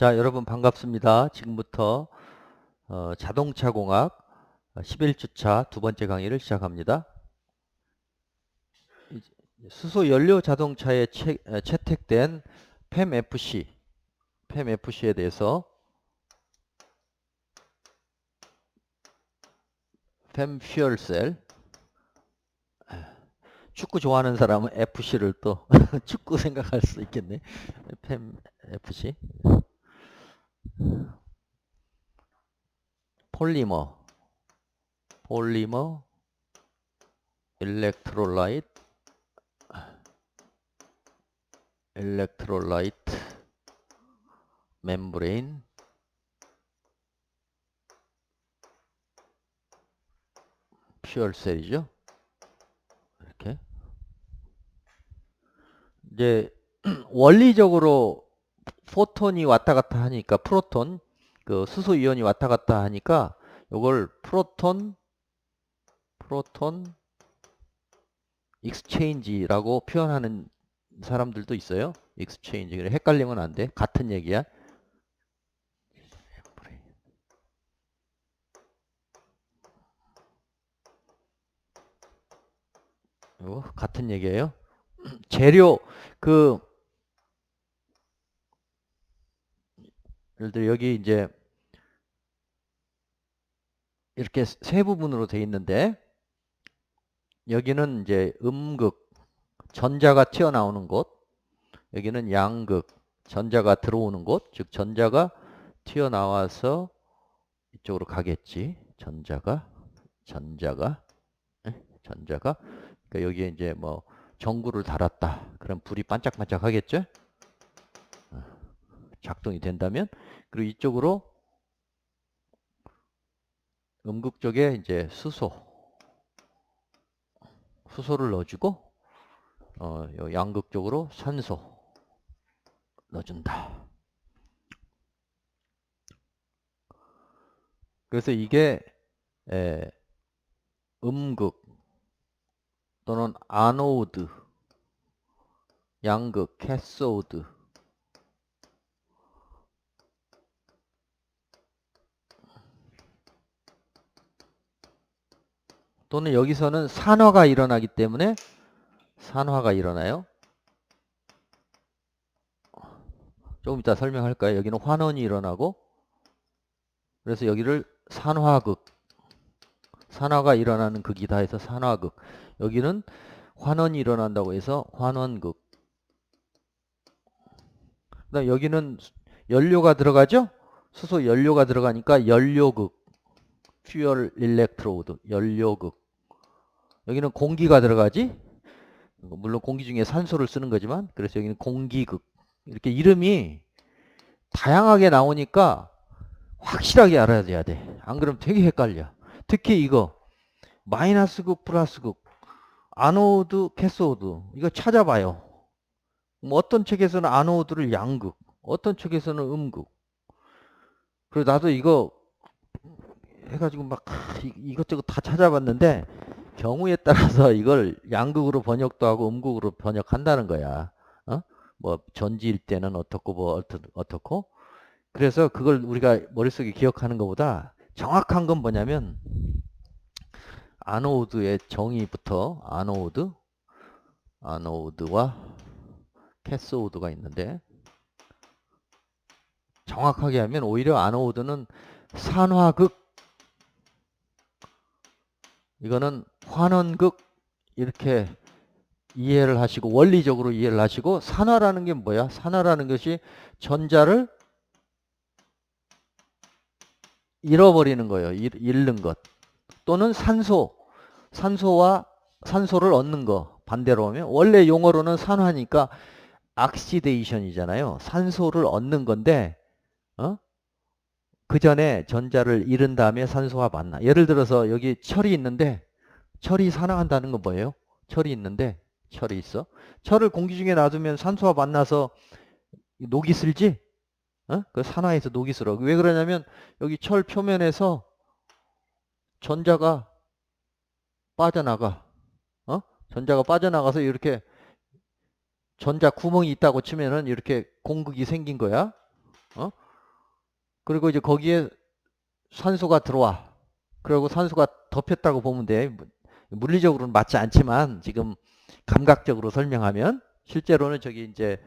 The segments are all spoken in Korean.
자, 여러분 반갑습니다. 지금부터 어, 자동차 공학 11주차 두 번째 강의를 시작합니다. 수소 연료 자동차에 채, 에, 채택된 PEMFC, PEMFC에 대해서 PEM fuel 축구 좋아하는 사람은 FC를 또 축구 생각할 수 있겠네. PEM FC 폴리머 폴리머 일렉트롤라이트 일렉트롤라이트 멤브레인 퓨얼셀이죠? 이렇게. 이제 원리적으로 포톤이 왔다 갔다 하니까 프로톤 그 수소 이온이 왔다 갔다 하니까 요걸 프로톤 프로톤 익스체인지라고 표현하는 사람들도 있어요. 익스체인지. 그래 헷갈리면 안 돼. 같은 얘기야. 요 같은 얘기예요. 재료 그 예를 들어 여기 이제 이렇게 세 부분으로 돼 있는데 여기는 이제 음극 전자가 튀어나오는 곳 여기는 양극 전자가 들어오는 곳 즉 전자가 튀어나와서 이쪽으로 가겠지. 전자가 전자가 에? 전자가. 그러니까 여기에 이제 뭐 전구를 달았다. 그럼 불이 반짝반짝 하겠죠? 어, 작동이 된다면 그리고 이쪽으로 음극 쪽에 이제 수소 수소를 넣어주고 어, 요 양극 쪽으로 산소 넣어준다. 그래서 이게 에, 음극 또는 아노드 양극 캐소드 또는 여기서는 산화가 일어나기 때문에 산화가 일어나요. 조금 이따 설명할까요? 여기는 환원이 일어나고 그래서 여기를 산화극 산화가 일어나는 극이다 해서 산화극 여기는 환원이 일어난다고 해서 환원극 그다음 여기는 연료가 들어가죠? 수소 연료가 들어가니까 연료극 퓨얼 일렉트로드 연료극 여기는 공기가 들어가지. 물론 공기 중에 산소를 쓰는 거지만 그래서 여기는 공기극. 이렇게 이름이 다양하게 나오니까 확실하게 알아야 돼. 안 그러면 되게 헷갈려. 특히 이거 마이너스극, 플러스극, 아노드, 캐소드 이거 찾아봐요. 뭐 어떤 책에서는 아노드를 양극, 어떤 책에서는 음극. 그리고 나도 이거 해가지고 막 이것저것 다 찾아봤는데 경우에 따라서 이걸 양극으로 번역도 하고 음극으로 번역한다는 거야. 어? 뭐 전지일 때는 어떻고 뭐 어떻, 어떻고. 그래서 그걸 우리가 머릿속에 기억하는 것보다 정확한 건 뭐냐면 아노드의 정의부터 아노드, 아노드와 캐소드가 있는데 정확하게 하면 오히려 아노드는 산화극 이거는 환원극 이렇게 이해를 하시고 원리적으로 이해를 하시고 산화라는 게 뭐야? 산화라는 것이 전자를 잃어버리는 거예요. 잃는 것. 또는 산소, 산소와 산소를 얻는 거. 반대로 하면 원래 용어로는 산화니까 악시데이션이잖아요. 산소를 얻는 건데 어? 그 전에 전자를 잃은 다음에 산소와 만나. 예를 들어서 여기 철이 있는데 철이 산화한다는 건 뭐예요? 철이 있는데 철이 있어. 철을 공기 중에 놔두면 산소와 만나서 녹이 슬지? 어? 그 산화해서 녹이 슬어. 왜 그러냐면 여기 철 표면에서 전자가 빠져나가. 어? 전자가 빠져나가서 이렇게 전자 구멍이 있다고 치면은 이렇게 공극이 생긴 거야. 어? 그리고 이제 거기에 산소가 들어와. 그리고 산소가 덮였다고 보면 돼. 뭐, 물리적으로는 맞지 않지만 지금 감각적으로 설명하면 실제로는 저기 이제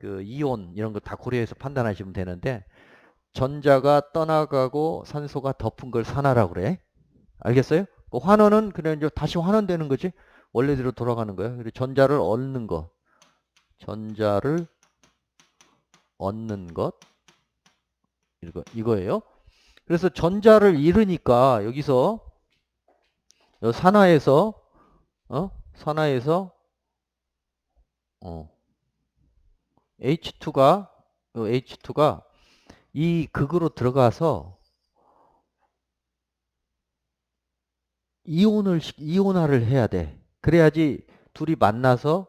그 이온 이런 거 다 고려해서 판단하시면 되는데 전자가 떠나가고 산소가 덮은 걸 산화라고 그래. 알겠어요? 그 환원은 그냥 이제 다시 환원되는 거지. 원래대로 돌아가는 거야. 그리고 전자를 얻는 것. 전자를 얻는 것. 이거, 이거예요. 그래서 전자를 잃으니까 여기서 요 산화에서 어? 산화에서 어 H2가 요 H2가 이 극으로 들어가서 이온을 시- 이온화를 해야 돼. 그래야지 둘이 만나서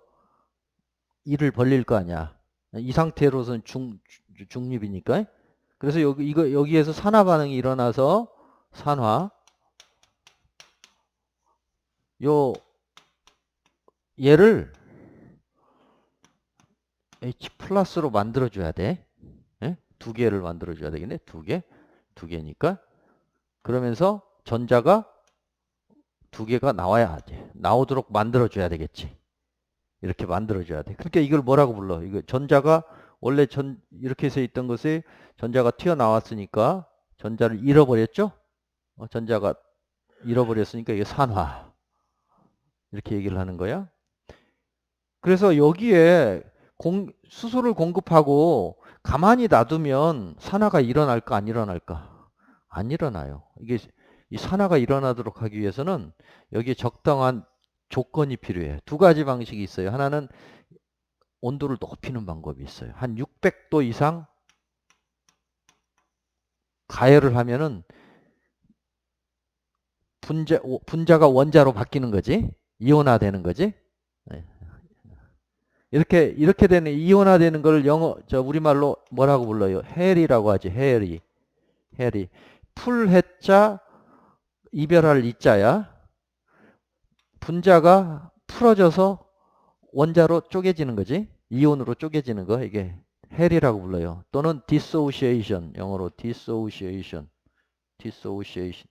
이를 벌릴 거 아니야. 이 상태로서는 중 주- 중립이니까. 그래서 여기 이거 여기에서 산화 반응이 일어나서 산화 요 얘를 H 플러스로 만들어 줘야 돼. 예? 두 개를 만들어 줘야 되겠네. 두 개. 두 개니까. 그러면서 전자가 두 개가 나와야 돼. 나오도록 만들어 줘야 되겠지. 이렇게 만들어 줘야 돼. 그러니까 이걸 뭐라고 불러? 이거 전자가 원래 전 이렇게 해서 있던 것이 전자가 튀어나왔으니까 전자를 잃어버렸죠? 어, 전자가 잃어버렸으니까 이게 산화. 이렇게 얘기를 하는 거야. 그래서 여기에 공, 수소를 공급하고 가만히 놔두면 산화가 일어날까 안 일어날까? 안 일어나요. 이게 이 산화가 일어나도록 하기 위해서는 여기에 적당한 조건이 필요해. 두 가지 방식이 있어요. 하나는 온도를 높이는 방법이 있어요. 한 600도 이상 가열을 하면은 분자, 오- 분자가 원자로 바뀌는 거지. 이온화 되는 거지. 네. 이렇게, 이렇게 되는, 이온화 되는 걸 영어, 저, 우리말로 뭐라고 불러요? 헬이라고 하지. 헬이. 헬이. 풀해자, 이별할 이자야. 분자가 풀어져서 원자로 쪼개지는 거지. 이온으로 쪼개지는 거. 이게 헬이라고 불러요. 또는 dissociation. 영어로 dissociation. dissociation.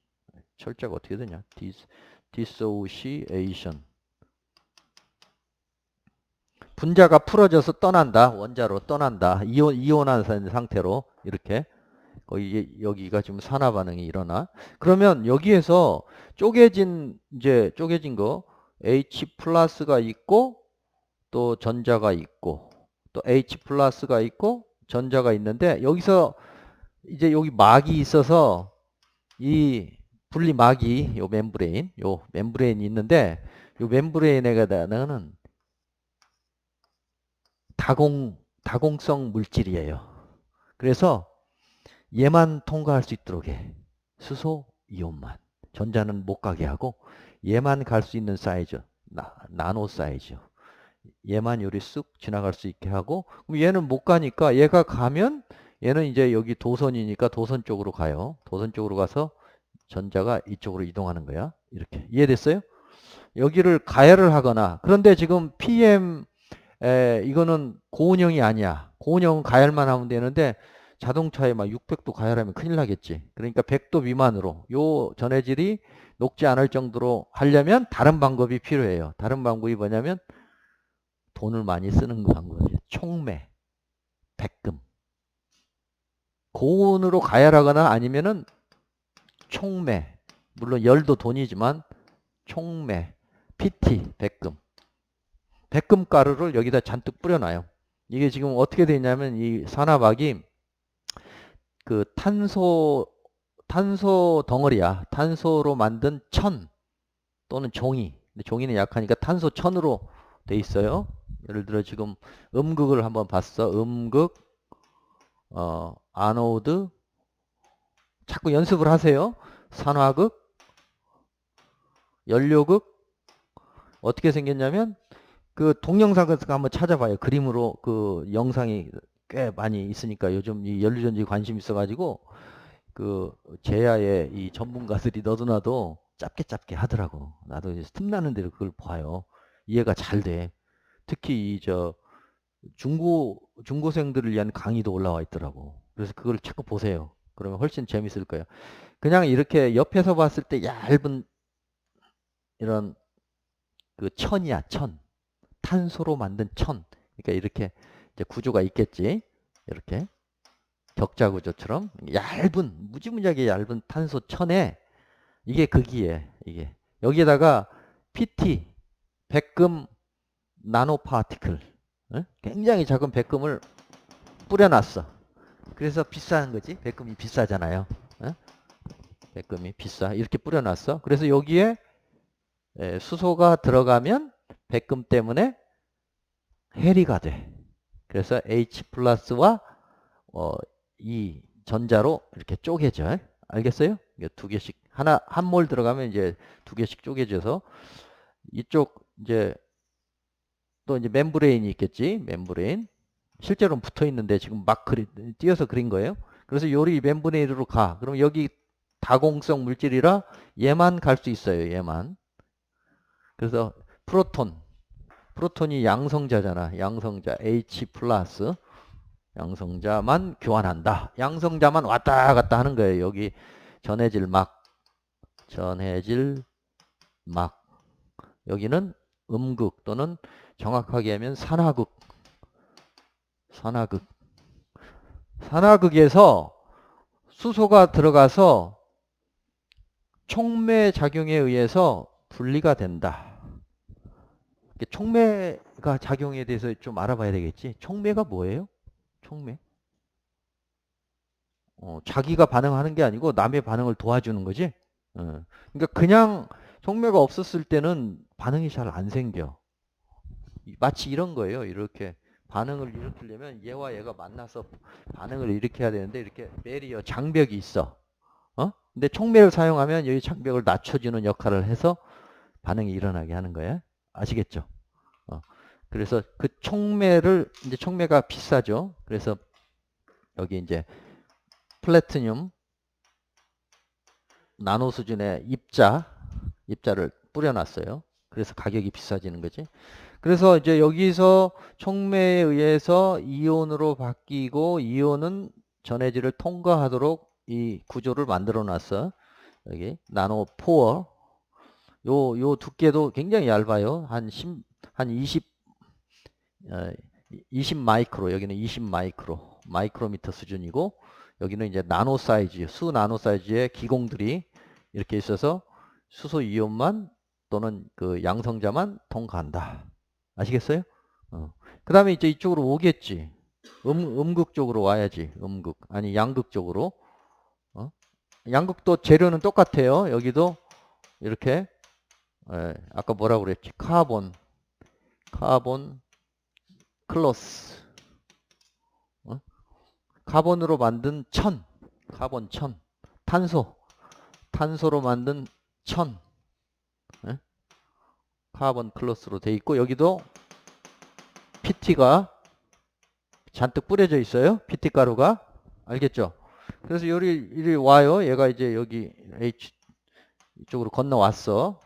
철자가 어떻게 되냐? dis, dissociation. 분자가 풀어져서 떠난다. 원자로 떠난다. 이온, 이온한 상태로 이렇게 거기 여기가 지금 산화 반응이 일어나. 그러면 여기에서 쪼개진 이제 쪼개진 거 H 플러스가 있고 또 전자가 있고 또 H 플러스가 있고 전자가 있는데 여기서 이제 여기 막이 있어서 이 분리막이 요 멤브레인 요 멤브레인이 있는데 요 멤브레인에다는 다공 다공성 물질이에요. 그래서 얘만 통과할 수 있도록 해. 수소 이온만. 전자는 못 가게 하고 얘만 갈 수 있는 사이즈. 나, 나노 사이즈. 얘만 요리 쑥 지나갈 수 있게 하고 그럼 얘는 못 가니까 얘가 가면 얘는 이제 여기 도선이니까 도선 쪽으로 가요. 도선 쪽으로 가서 전자가 이쪽으로 이동하는 거야. 이렇게. 이해됐어요? 여기를 가열을 하거나 그런데 지금 PM 에, 이거는 고온형이 아니야. 고온형은 가열만 하면 되는데 자동차에 막 600도 가열하면 큰일 나겠지. 그러니까 100도 미만으로 요 전해질이 녹지 않을 정도로 하려면 다른 방법이 필요해요. 다른 방법이 뭐냐면 돈을 많이 쓰는 방법이 총매, 백금. 고온으로 가열하거나 아니면은 총매. 물론 열도 돈이지만 총매, PT, 백금. 백금 가루를 여기다 잔뜩 뿌려놔요. 이게 지금 어떻게 되냐면 이 산화박이 그 탄소 탄소 덩어리야. 탄소로 만든 천 또는 종이. 근데 종이는 약하니까 탄소 천으로 돼 있어요. 예를 들어 지금 음극을 한번 봤어. 음극 어 아노드 자꾸 연습을 하세요. 산화극 연료극 어떻게 생겼냐면 그 동영상에서 한번 찾아봐요. 그림으로 그 영상이 꽤 많이 있으니까 요즘 이 연료전지 관심 있어가지고 그 제야의 이 전문가들이 너도나도 짧게 짧게 하더라고. 나도 이제 틈나는 대로 그걸 봐요. 이해가 잘 돼. 특히 이 저 중고 중고생들을 위한 강의도 올라와 있더라고. 그래서 그걸 자꾸 보세요. 그러면 훨씬 재밌을 거예요. 그냥 이렇게 옆에서 봤을 때 얇은 이런 그 천이야, 천. 탄소로 만든 천. 그러니까 이렇게 이제 구조가 있겠지. 이렇게 격자 구조처럼 얇은 무지무지하게 얇은 탄소 천에 이게 극이에 이게 여기에다가 PT 백금 나노 파티클 어? 굉장히 작은 백금을 뿌려놨어. 그래서 비싼 거지. 백금이 비싸잖아요. 어? 백금이 비싸. 이렇게 뿌려놨어. 그래서 여기에 에, 수소가 들어가면 백금 때문에 해리가 돼. 그래서 H 플러스와 어, 이 전자로 이렇게 쪼개져. 알겠어요? 두 개씩 하나 한 몰 들어가면 이제 두 개씩 쪼개져서 이쪽 이제 또 이제 멤브레인이 있겠지. 멤브레인. 실제로는 붙어 있는데 지금 막 그리, 띄어서 그린 거예요. 그래서 요리 멤브레인으로 가. 그럼 여기 다공성 물질이라 얘만 갈 수 있어요. 얘만. 그래서 프로톤. 프로톤이 양성자잖아. 양성자 H 플러스. 양성자만 교환한다. 양성자만 왔다 갔다 하는 거예요. 여기 전해질 막. 전해질 막. 여기는 음극 또는 정확하게 하면 산화극. 산화극. 산화극에서 수소가 들어가서 촉매 작용에 의해서 분리가 된다. 촉매가 작용에 대해서 좀 알아봐야 되겠지. 촉매가 뭐예요? 촉매? 어, 자기가 반응하는 게 아니고 남의 반응을 도와주는 거지. 어. 그러니까 그냥 촉매가 없었을 때는 반응이 잘 안 생겨. 마치 이런 거예요. 이렇게 반응을 일으키려면 얘와 얘가 만나서 반응을 일으켜야 되는데 이렇게 베리어 장벽이 있어. 어? 근데 촉매를 사용하면 여기 장벽을 낮춰주는 역할을 해서 반응이 일어나게 하는 거야. 아시겠죠? 어. 그래서 그 촉매를 이제 촉매가 비싸죠. 그래서 여기 이제 플래티늄 나노 수준의 입자 입자를 뿌려놨어요. 그래서 가격이 비싸지는 거지. 그래서 이제 여기서 촉매에 의해서 이온으로 바뀌고 이온은 전해질을 통과하도록 이 구조를 만들어 놨어. 여기 나노 포어 요, 요 두께도 굉장히 얇아요. 한 10, 한 20, 어, 20 마이크로, 여기는 20 마이크로, 마이크로미터 수준이고, 여기는 이제 나노 사이즈, 수 나노 사이즈의 기공들이 이렇게 있어서 수소 이온만 또는 그 양성자만 통과한다. 아시겠어요? 어. 그 다음에 이제 이쪽으로 오겠지. 음, 음극 쪽으로 와야지. 음극. 아니, 양극 쪽으로. 어? 양극도 재료는 똑같아요. 여기도 이렇게 예, 아까 뭐라고 그랬지? 카본, 카본, 클로스. 어? 카본으로 만든 천, 카본 천, 탄소, 탄소로 만든 천, 예? 카본 클로스로 돼 있고 여기도 PT가 잔뜩 뿌려져 있어요. PT 가루가 알겠죠? 그래서 요리 이리 와요. 얘가 이제 여기 H 이쪽으로 건너왔어.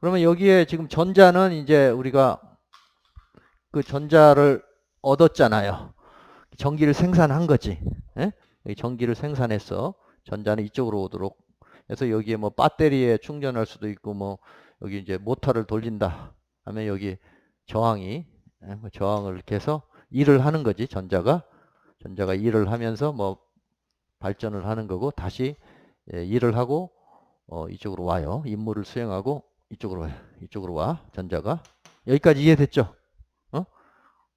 그러면 여기에 지금 전자는 이제 우리가 그 전자를 얻었잖아요. 전기를 생산한 거지. 예? 전기를 생산해서 전자는 이쪽으로 오도록 해서 여기에 뭐 배터리에 충전할 수도 있고 뭐 여기 이제 모터를 돌린다 하면 여기 저항이 예? 뭐 저항을 해서 일을 하는 거지 전자가 전자가 일을 하면서 뭐 발전을 하는 거고 다시 예, 일을 하고 어, 이쪽으로 와요. 임무를 수행하고 이쪽으로 와요. 이쪽으로 와. 전자가. 여기까지 이해됐죠? 어?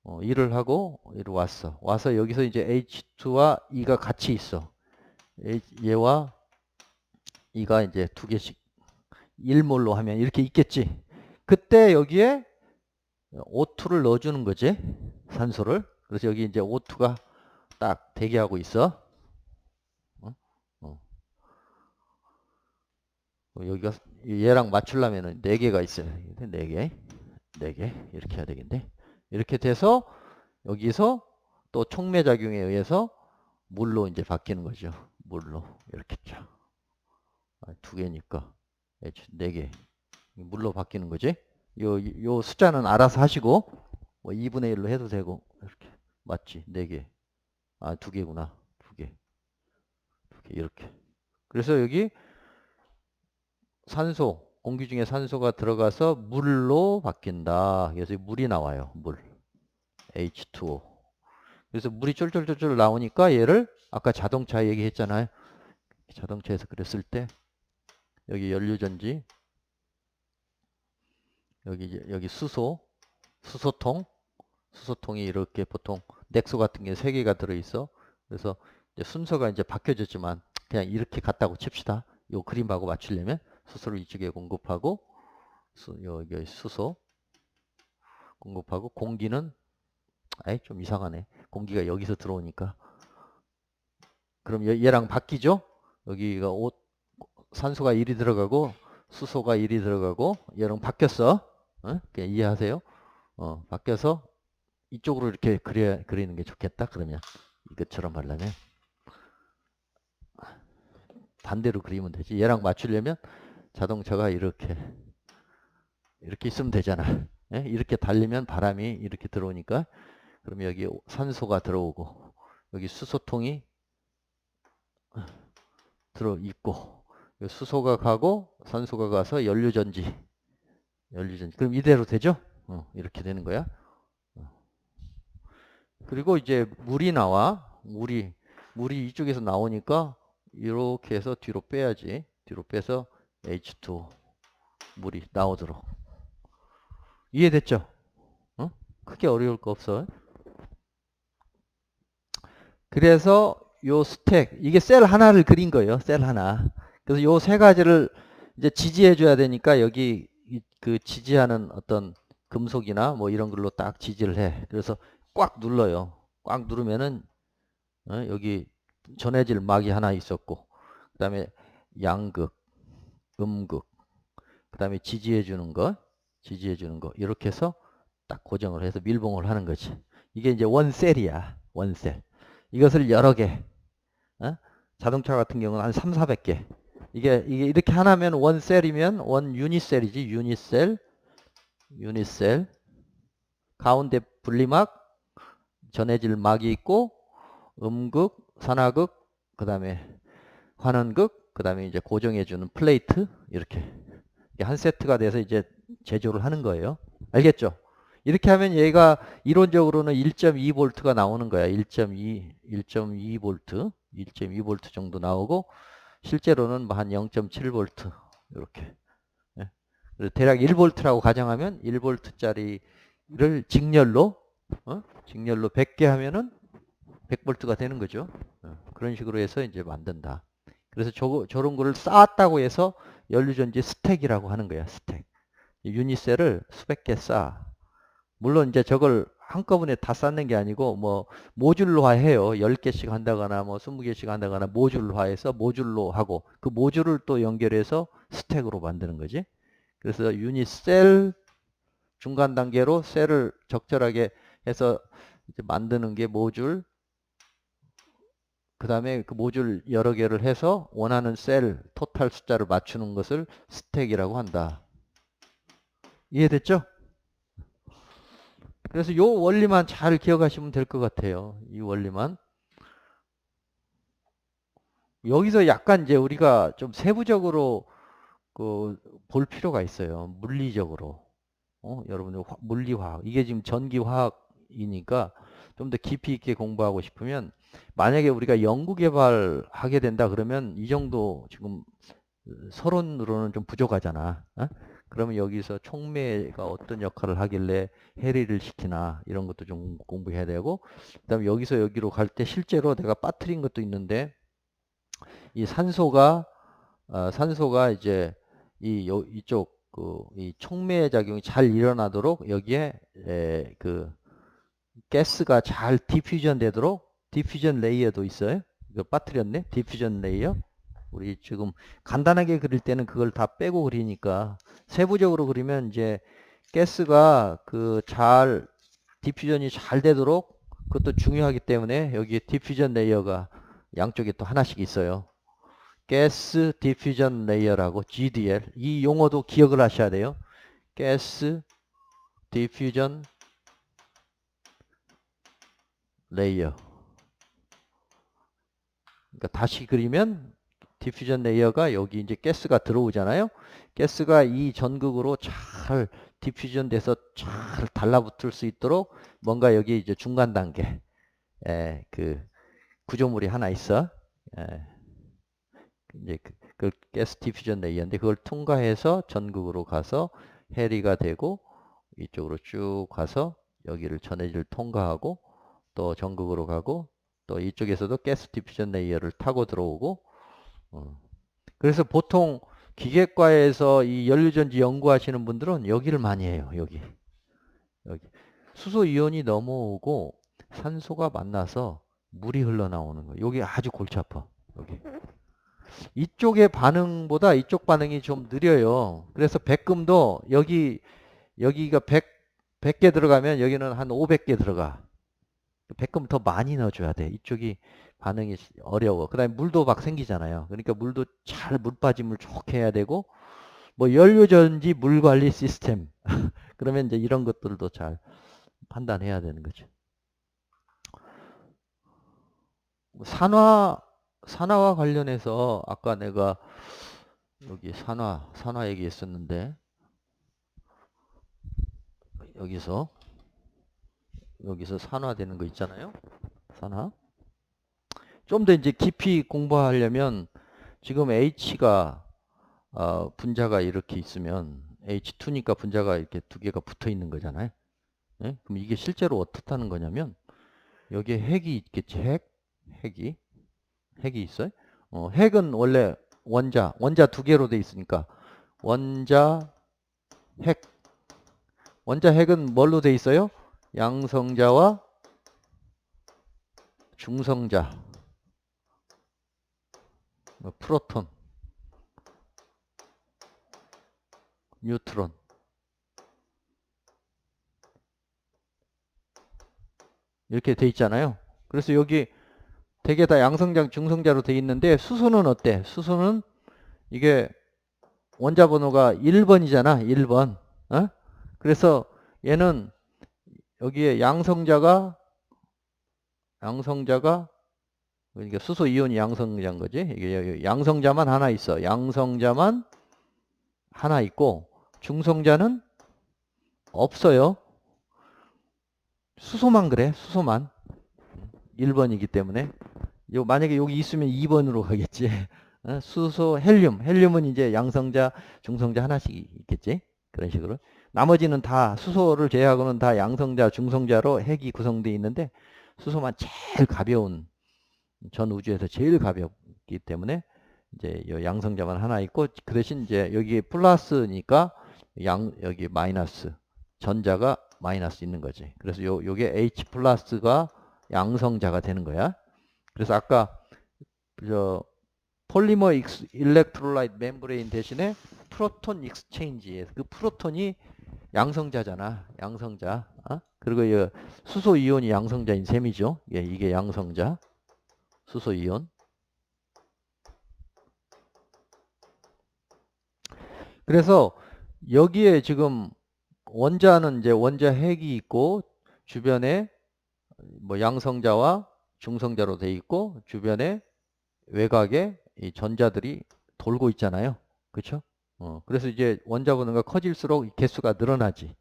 어, 일을 하고 이리 왔어. 와서 여기서 이제 H2와 E가 같이 있어. 얘와 E가 이제 두 개씩 1몰로 하면 이렇게 있겠지. 그때 여기에 O2를 넣어주는 거지. 산소를. 그래서 여기 이제 O2가 딱 대기하고 있어. 어, 여기가 얘랑 맞추려면은 4개가 있어요. 4개. 4개. 이렇게 해야 되겠네. 이렇게 돼서 여기서 또 촉매 작용에 의해서 물로 이제 바뀌는 거죠. 물로 이렇게 쫙. 아, 두 개니까 4개. 물로 바뀌는 거지. 요, 요 숫자는 알아서 하시고 뭐 2분의 1로 해도 되고 이렇게 맞지. 4개. 아, 두 개구나. 두 개. 이렇게 이렇게. 그래서 여기 산소, 공기 중에 산소가 들어가서 물로 바뀐다. 그래서 물이 나와요. 물. H2O. 그래서 물이 쫄쫄쫄쫄 나오니까 얘를 아까 자동차 얘기했잖아요. 자동차에서 그랬을 때 여기 연료전지 여기 여기 수소 수소통 수소통이 이렇게 보통 넥소 같은 게 세 개가 들어 있어. 그래서 이제 순서가 이제 바뀌어졌지만 그냥 이렇게 갔다고 칩시다. 요 그림하고 맞추려면 수소를 이쪽에 공급하고 수, 여기 수소 공급하고 공기는 아이 좀 이상하네. 공기가 여기서 들어오니까 그럼 얘, 랑 바뀌죠? 여기가 옷 산소가 1이 들어가고 수소가 1이 들어가고 얘랑 바뀌었어. 어? 이해하세요? 어, 바뀌어서 이쪽으로 이렇게 그려, 그리는 게 좋겠다. 그러면 이것처럼 하려면 반대로 그리면 되지. 얘랑 맞추려면 자동차가 이렇게 이렇게 있으면 되잖아. 예? 이렇게 달리면 바람이 이렇게 들어오니까 그럼 여기 산소가 들어오고 여기 수소통이 들어 있고 수소가 가고 산소가 가서 연료전지 연료전지 그럼 이대로 되죠? 어, 이렇게 되는 거야. 어. 그리고 이제 물이 나와 물이 물이 이쪽에서 나오니까 이렇게 해서 뒤로 빼야지 뒤로 빼서 H2 물이 나오도록 이해됐죠? 어? 크게 어려울 거 없어 그래서 요 스택 이게 셀 하나를 그린 거예요 셀 하나 그래서 요 세 가지를 이제 지지해 줘야 되니까 여기 그 지지하는 어떤 금속이나 뭐 이런 걸로 딱 지지를 해. 그래서 꽉 눌러요. 꽉 누르면은 어, 여기 전해질 막이 하나 있었고 그 다음에 양극 음극 그 다음에 지지해 주는 거 지지해 주는 거 이렇게 해서 딱 고정을 해서 밀봉을 하는 거지. 이게 이제 원셀이야 원셀. 이것을 여러 개 어? 자동차 같은 경우는 한 3, 400개 이게 이게 이렇게 하나면 원 셀이면 원 유니셀이지 유니셀. 유니셀. 가운데 분리막 전해질 막이 있고 음극 산화극 그 다음에 환원극 그 다음에 이제 고정해주는 플레이트 이렇게. 한 세트가 돼서 이제 제조를 하는 거예요. 알겠죠? 이렇게 하면 얘가 이론적으로는 1.2V가 나오는 거야. 1.2, 1.2V, 1.2V 정도 나오고 실제로는 뭐 한 0.7V 이렇게. 예. 대략 1V라고 가정하면 1V짜리를 직렬로 어? 직렬로 100개 하면은 100V가 되는 거죠. 어. 그런 식으로 해서 이제 만든다. 그래서 저, 저런 거를 쌓았다고 해서 연료전지 스택이라고 하는 거야. 스택. 유니셀을 수백 개 쌓아. 물론 이제 저걸 한꺼번에 다 쌓는 게 아니고 뭐 모듈로화 해요. 10개씩 한다거나 뭐 20개씩 한다거나 모듈로화해서 모듈로 하고 그 모듈을 또 연결해서 스택으로 만드는 거지. 그래서 유닛 셀 중간 단계로 셀을 적절하게 해서 만드는 게 모듈 그 다음에 그 모듈 여러 개를 해서 원하는 셀 토탈 숫자를 맞추는 것을 스택이라고 한다. 이해됐죠? 그래서 요 원리만 잘 기억하시면 될 것 같아요. 이 원리만. 여기서 약간 이제 우리가 좀 세부적으로 그 볼 필요가 있어요. 물리적으로. 어, 여러분들 물리화학. 이게 지금 전기화학이니까 좀 더 깊이 있게 공부하고 싶으면 만약에 우리가 연구개발 하게 된다 그러면 이 정도 지금 서론으로는 좀 부족하잖아. 어? 그러면 여기서 촉매가 어떤 역할을 하길래 해리를 시키나 이런 것도 좀 공부해야 되고 그 다음에 여기서 여기로 갈 때 실제로 내가 빠뜨린 것도 있는데 이 산소가 어, 산소가 이제 이 요, 이쪽 그 이 촉매 작용이 잘 일어나도록 여기에 에, 그 가스가 잘 디퓨전 되도록 디퓨전 레이어도 있어요. 이거 빠뜨렸네. 디퓨전 레이어. 우리 지금 간단하게 그릴 때는 그걸 다 빼고 그리니까 세부적으로 그리면 이제 가스가 그 잘 디퓨전이 잘 되도록 그것도 중요하기 때문에 여기 디퓨전 레이어가 양쪽에 또 하나씩 있어요. 가스 디퓨전 레이어라고 GDL 이 용어도 기억을 하셔야 돼요. 가스 디퓨전 레이어 그러니까 다시 그리면 디퓨전 레이어가 여기 이제 가스가 들어오잖아요. 가스가 이 전극으로 잘 디퓨전 돼서 잘 달라붙을 수 있도록 뭔가 여기 이제 중간 단계 에, 그 구조물이 하나 있어. 에, 이제 그, 그 가스 디퓨전 레이어인데 그걸 통과해서 전극으로 가서 해리가 되고 이쪽으로 쭉 가서 여기를 전해질 통과하고 또 전극으로 가고 또 이쪽에서도 가스 디퓨전 레이어를 타고 들어오고 어. 그래서 보통 기계과에서 이 연료전지 연구하시는 분들은 여기를 많이 해요. 여기. 여기. 수소 이온이 넘어오고 산소가 만나서 물이 흘러나오는 거예요. 여기 아주 골치 아파. 여기. 이쪽의 반응보다 이쪽 반응이 좀 느려요. 그래서 백금도 여기 여기가 100 100개 들어가면 여기는 한 500개 들어가. 백금 더 많이 넣어줘야 돼. 이쪽이 반응이 어려워. 그 다음에 물도 막 생기잖아요. 그러니까 물도 잘 물 빠짐을 좋게 해야 되고, 뭐 연료전지 물 관리 시스템. 그러면 이제 이런 것들도 잘 판단해야 되는 거죠. 뭐 산화, 산화와 관련해서 아까 내가 여기 산화, 산화 얘기했었는데, 여기서, 여기서 산화되는 거 있잖아요. 산화. 좀 더 이제 깊이 공부하려면 지금 H가 어, 분자가 이렇게 있으면 H2니까 분자가 이렇게 두 개가 붙어 있는 거잖아요. 네? 그럼 이게 실제로 어떻다는 거냐면 여기에 핵이 있겠지. 핵, 핵이 핵이 있어요. 어, 핵은 원래 원자, 원자 두 개로 돼 있으니까 원자 핵, 원자 핵은 뭘로 돼 있어요? 양성자와 중성자 뭐 프로톤, 뉴트론. 이렇게 돼 있잖아요. 그래서 여기 대개 다 양성자, 중성자로 돼 있는데 수소는 어때? 수소는 이게 원자 번호가 1번이잖아. 1번. 어? 그래서 얘는 여기에 양성자가 양성자가 그러니까 수소 이온이 양성자인 거지. 이게 양성자만 하나 있어. 양성자만 하나 있고 중성자는 없어요. 수소만 그래. 수소만. 1번이기 때문에. 요 만약에 여기 있으면 2번으로 가겠지. 어? 수소, 헬륨. 헬륨은 이제 양성자, 중성자 하나씩 있겠지. 그런 식으로. 나머지는 다 수소를 제외하고는 다 양성자, 중성자로 핵이 구성되어 있는데 수소만 제일 가벼운 전 우주에서 제일 가볍기 때문에 이제 양성자만 하나 있고 그 대신 이제 여기 플러스니까 양 여기 마이너스 전자가 마이너스 있는 거지. 그래서 요 요게 H 플러스가 양성자가 되는 거야. 그래서 아까 저 폴리머 일렉트로라이트 멤브레인 대신에 프로톤 익스체인지 그 프로톤이 양성자잖아. 양성자. 어? 그리고 이 수소 이온이 양성자인 셈이죠. 예, 이게 양성자. 수소 이온 그래서 여기에 지금 원자는 이제 원자 핵이 있고 주변에 뭐 양성자와 중성자로 돼 있고 주변에 외곽에 이 전자들이 돌고 있잖아요. 그렇죠? 어, 그래서 이제 원자 번호가 커질수록 개수가 늘어나지.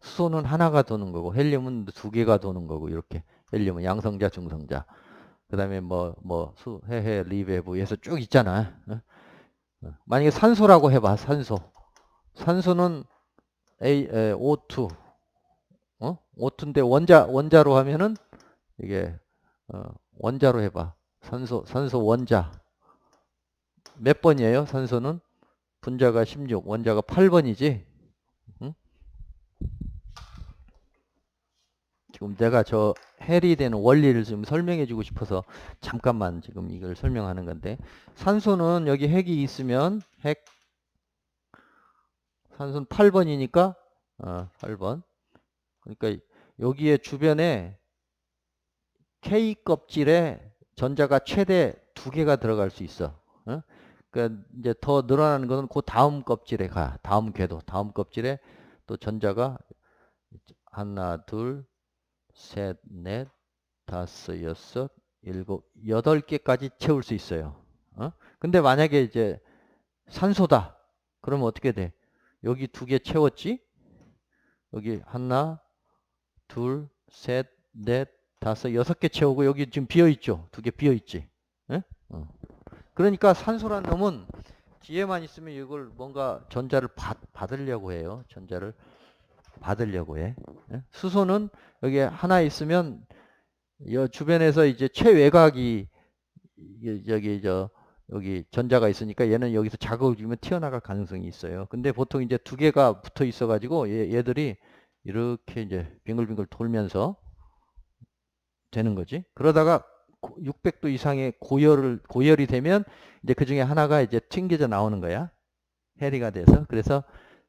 수소는 하나가 도는 거고 헬륨은 두 개가 도는 거고 이렇게 헬륨은 양성자, 중성자. 그 다음에 뭐, 뭐, 수, 해해, 리베브, 에서 쭉 있잖아. 어? 어. 만약에 산소라고 해봐, 산소. 산소는 A, 에, O2. 어? O2인데 원자, 원자로 하면은 이게, 어, 원자로 해봐. 산소, 산소 원자. 몇 번이에요, 산소는? 분자가 16, 원자가 8번이지? 지금 내가 저 헬이 되는 원리를 좀 설명해 주고 싶어서 잠깐만 지금 이걸 설명하는 건데 산소는 여기 핵이 있으면 핵 산소는 8번이니까 어, 8번 그러니까 여기에 주변에 K 껍질에 전자가 최대 두 개가 들어갈 수 있어. 어? 그러니까 이제 더 늘어나는 거는 그 다음 껍질에 가. 다음 궤도, 다음 껍질에 또 전자가 하나, 둘, 셋, 넷, 다섯, 여섯, 일곱, 8개까지 채울 수 있어요. 어? 근데 만약에 이제 산소다. 그러면 어떻게 돼? 여기 두 개 채웠지? 여기 하나, 둘, 셋, 넷, 다섯, 여섯 개 채우고 여기 지금 비어 있죠? 두 개 비어 있지? 예? 어. 그러니까 산소란 놈은 뒤에만 있으면 이걸 뭔가 전자를 받, 받으려고 해요. 전자를 받으려고 해. 예? 수소는 여기 하나 있으면 여 주변에서 이제 최외곽이 여기 저 여기 전자가 있으니까 얘는 여기서 자극을 주면 튀어나갈 가능성이 있어요. 근데 보통 이제 두 개가 붙어 있어 가지고 얘, 들이 이렇게 이제 빙글빙글 돌면서 되는 거지. 그러다가 600도 이상의 고열을 고열이 되면 이제 그 중에 하나가 이제 튕겨져 나오는 거야. 해리가 돼서 그래서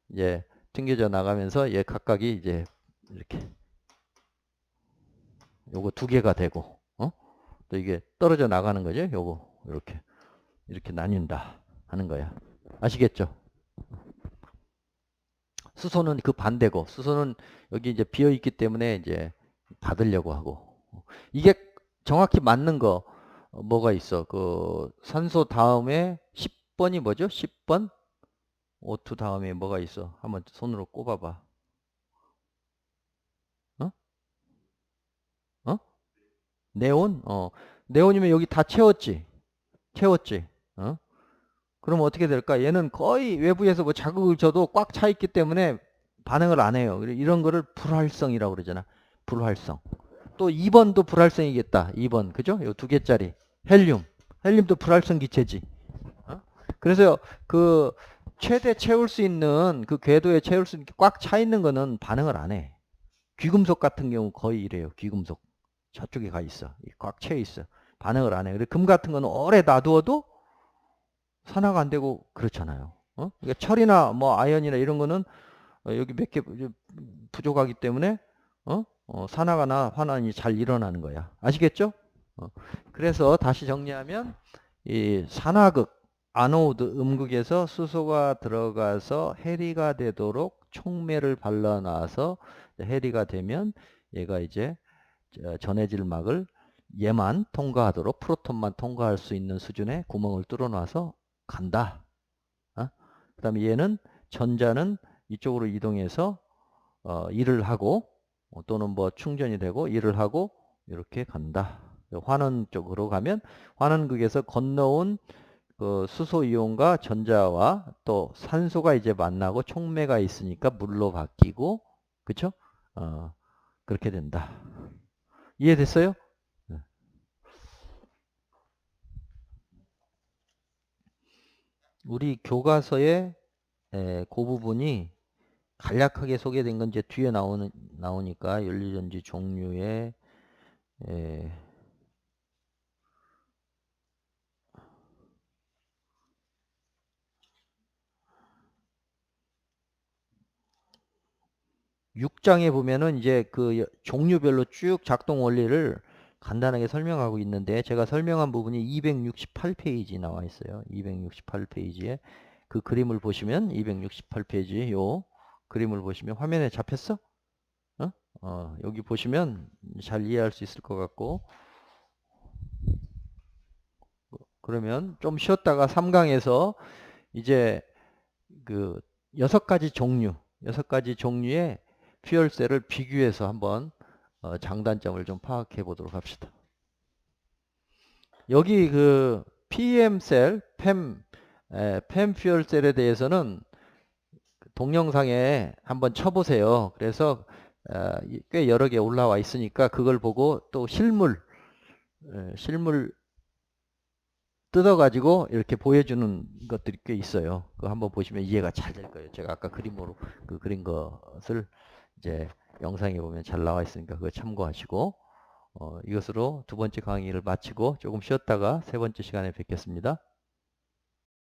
이제 튕겨져 나가면서 얘 각각이 이제 이렇게 요거 두 개가 되고 어? 또 이게 떨어져 나가는 거죠. 요거 이렇게 이렇게 나뉜다 하는 거야. 아시겠죠? 수소는 그 반대고 수소는 여기 이제 비어 있기 때문에 이제 받으려고 하고 이게 정확히 맞는 거 어, 뭐가 있어? 그 산소 다음에 10번이 뭐죠? 10번? O2 다음에 뭐가 있어? 한번 손으로 꼽아봐. 어? 어? 네온? 어. 네온이면 여기 다 채웠지? 채웠지? 어? 그럼 어떻게 될까? 얘는 거의 외부에서 뭐 자극을 줘도 꽉 차 있기 때문에 반응을 안 해요. 이런 거를 불활성이라고 그러잖아. 불활성. 또 2번도 불활성이겠다. 2번. 그죠? 요 두 개짜리. 헬륨. 헬륨도 불활성 기체지. 어? 그래서 그 최대 채울 수 있는 그 궤도에 채울 수 있는 꽉 차 있는 거는 반응을 안 해. 귀금속 같은 경우 거의 이래요. 귀금속. 저쪽에 가 있어. 꽉 채 있어. 반응을 안 해. 근데 금 같은 거는 오래 놔두어도 산화가 안 되고 그렇잖아요. 어? 그러니까 철이나 뭐 아연이나 이런 거는 어, 여기 몇 개 부족하기 때문에 어? 어, 산화가나 환원이 잘 일어나는 거야. 아시겠죠? 어, 그래서 다시 정리하면 이 산화극 아노드 음극에서 수소가 들어가서 해리가 되도록 촉매를 발라놔서 해리가 되면 얘가 이제 전해질 막을 얘만 통과하도록 프로톤만 통과할 수 있는 수준의 구멍을 뚫어놔서 간다. 어? 그 다음에 얘는 전자는 이쪽으로 이동해서 어, 일을 하고 어, 또는 뭐 충전이 되고 일을 하고 이렇게 간다. 환원 쪽으로 가면 환원극에서 건너온 그 수소 이온과 전자와 또 산소가 이제 만나고 촉매가 있으니까 물로 바뀌고 그쵸? 어, 그렇게 된다. 이해됐어요? 네. 우리 교과서에 에, 그 부분이 간략하게 소개된 건 이제 뒤에 나오는 나오니까 연료전지 종류의 에, 6장에 보면은 이제 그 종류별로 쭉 작동 원리를 간단하게 설명하고 있는데 제가 설명한 부분이 268페이지 나와 있어요. 268페이지에 그 그림을 보시면 268페이지 요 그림을 보시면 화면에 잡혔어? 어? 어, 여기 보시면 잘 이해할 수 있을 것 같고 그러면 좀 쉬었다가 3강에서 이제 그 여섯 가지 종류 여섯 가지 종류의 퓨얼셀을 비교해서 한번 어, 장단점을 좀 파악해 보도록 합시다. 여기 그 PM셀, 팸, 팸 퓨얼셀에 대해서는 동영상에 한번 쳐보세요. 그래서 어, 꽤 여러 개 올라와 있으니까 그걸 보고 또 실물, 실물 뜯어가지고 이렇게 보여주는 것들이 꽤 있어요. 그거 한번 보시면 이해가 잘 될 거예요. 제가 아까 그림으로 그 그린 것을 이제 영상에 보면 잘 나와 있으니까 그거 참고하시고 어, 이것으로 두 번째 강의를 마치고 조금 쉬었다가 세 번째 시간에 뵙겠습니다.